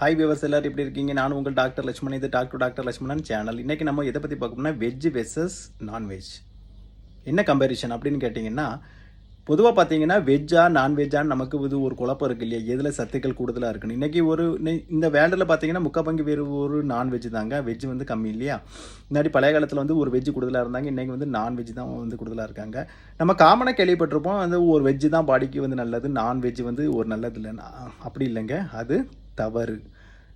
Hi viewers எல்லாரும் எப்படி இருக்கீங்க? நான் உங்கள் டாக்டர் லட்சுமணன். இது டாக்டர் டாக்டர் லட்சுமணன் சேனல் இன்னைக்கு நம்ம எதை பற்றி பார்க்கணும்னா வெஜ் வெர்சஸ் நான்வெஜ் என்ன கம்பேரிஷன் அப்படின்னு கேட்டிங்கன்னா பொதுவாக பார்த்தீங்கன்னா வெஜ்ஜா நான்வெஜ்ஜான்னு நமக்கு இது ஒரு குழப்பம் இருக்கு இல்லையா? எதில் சத்துக்கள் கூடுதலாக இருக்குன்னு. இன்றைக்கி ஒரு இந்த வேர்ல்டில் பார்த்தீங்கன்னா முக்கா பங்கு வேறு ஒரு நான்வெஜ் தாங்க. வெஜ் வந்து கம்மி இல்லையா? முன்னாடி பழைய காலத்தில் வந்து ஒரு வெஜ் கூடுதலாக இருந்தாங்க. இன்றைக்கி வந்து நான்வெஜ் தான் வந்து கூடுதலாக இருக்காங்க. நம்ம காமனாக கேள்விப்பட்டிருப்போம். வந்து ஒரு வெஜ்ஜு தான் பாடிக்கு வந்து நல்லது. நான்வெஜ் வந்து ஒரு நல்லது இல்லைன்னா அப்படி இல்லைங்க. அது தவறு.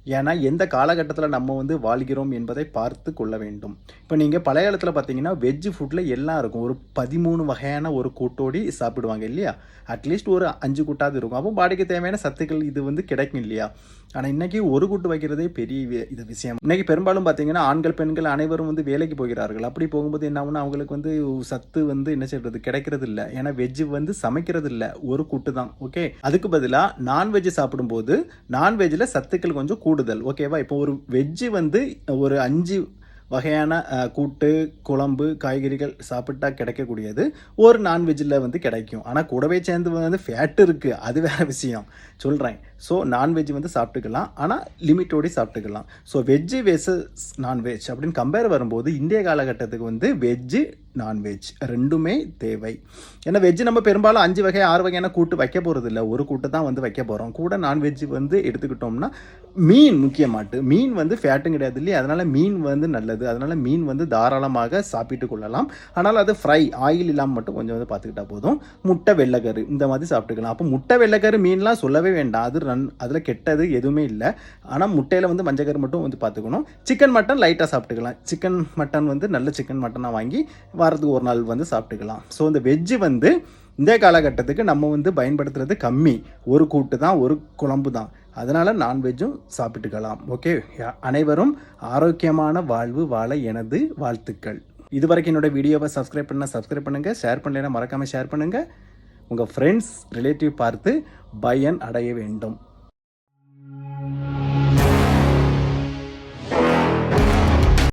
ஏன்னா எந்த காலகட்டத்தில் நம்ம வந்து வாழ்கிறோம் என்பதை பார்த்து கொள்ள வேண்டும். இப்போ நீங்கள் பழைய காலத்தில் பார்த்தீங்கன்னா வெஜ்ஜு ஃபுட்டில் எல்லாம் இருக்கும். ஒரு பதிமூணு வகையான ஒரு கூட்டோடி சாப்பிடுவாங்க இல்லையா? அட்லீஸ்ட் ஒரு அஞ்சு கூட்டாவது இருக்கும். அப்போ பாடிக்கு தேவையான சத்துக்கள் இது வந்து கிடைக்கும் இல்லையா? ஆனால் இன்றைக்கி ஒரு கூட்டு வைக்கிறதே பெரிய இது விஷயம். இன்றைக்கி பெரும்பாலும் பார்த்தீங்கன்னா ஆண்கள் பெண்கள் அனைவரும் வந்து வேலைக்கு போகிறார்கள். அப்படி போகும்போது என்ன ஆகும்னா அவங்களுக்கு வந்து சத்து வந்து என்ன செய்கிறது கிடைக்கிறது இல்லை. ஏன்னா வெஜ்ஜு வந்து சமைக்கிறது இல்லை. ஒரு கூட்டு தான். ஓகே அதுக்கு பதிலாக நான்வெஜ் சாப்பிடும்போது நான்வெஜ்ஜில் சத்துக்கள் கொஞ்சம் கூடுதல். ஓகேவா இப்போ ஒரு வெஜ்ஜு வந்து ஒரு அஞ்சு வகையான கூட்டு குழம்பு காய்கறிகள் சாப்பிட்டா கிடைக்கக்கூடியது. ஒரு நான்வெஜ்ஜில் வந்து கிடைக்கும். ஆனால் கூடவே சேர்ந்து வந்து ஃபேட் இருக்குது அது வேற விஷயம். சொல்கிறேன் ஸோ நான்வெஜ் வந்து சாப்பிட்டுக்கலாம். ஆனால் லிமிட்டோடு சாப்பிட்டுக்கலாம். ஸோ வெஜ்ஜு வெர்சஸ் நான்வெஜ் அப்படின்னு கம்பேர் வரும்போது இந்திய காலகட்டத்துக்கு வந்து வெஜ்ஜு நான்வெஜ் ரெண்டுமே தேவை. ஏன்னா வெஜ்ஜு நம்ம பெரும்பாலும் அஞ்சு வகை ஆறு வகையான கூட்டு வைக்க போகிறது இல்லை ஒரு கூட்டு தான் வந்து வைக்க போகிறோம் கூட நான்வெஜ் வந்து எடுத்துக்கிட்டோம்னா மீன் முக்கியமாட்டு. மீன் வந்து ஃபேட்டும் கிடையாது இல்லையா? அதனால் மீன் வந்து நல்லது. அதனால் மீன் வந்து தாராளமாக சாப்பிட்டு கொள்ளலாம். ஆனால் அது ஃப்ரை ஆயில் இல்லாமல் மட்டும் கொஞ்சம் வந்து பார்த்துக்கிட்டா போதும். முட்டை வெள்ளைக்கரு இந்த மாதிரி சாப்பிட்டுக்கலாம். அப்போ முட்டை வெள்ளைக்கரு மீன்லாம் சொல்லவே வேண்டாம். அது ரன் அதில் கெட்டது எதுவுமே இல்லை. ஆனால் முட்டையில் வந்து மஞ்சக்கரு மட்டும் வந்து பார்த்துக்கணும். சிக்கன் மட்டன் லைட்டாக சாப்பிட்டுக்கலாம். சிக்கன் மட்டன் வந்து நல்ல சிக்கன் மட்டனாக வாங்கி வாரத்துக்கு ஒரு நாள் வந்து சாப்பிட்டுக்கலாம். ஸோ இந்த வெஜ்ஜு வந்து இந்த காலகட்டத்துக்கு நம்ம வந்து பயன்படுத்துறது கம்மி. ஒரு கூட்டு தான் ஒரு குழம்பு தான். அதனால் நான்வெஜ்ஜும் சாப்பிட்டுக்கலாம். ஓகே அனைவரும் ஆரோக்கியமான வாழ்வு வாழ எனது வாழ்த்துக்கள். இதுவரைக்கும் என்னோட வீடியோவை சப்ஸ்கிரைப் பண்ண சப்ஸ்கிரைப் பண்ணுங்கள் ஷேர் பண்ணலைன்னா மறக்காமல் ஷேர் பண்ணுங்கள் உங்கள் ஃப்ரெண்ட்ஸ் ரிலேட்டிவ் பார்த்து பயன் அடைய வேண்டும்.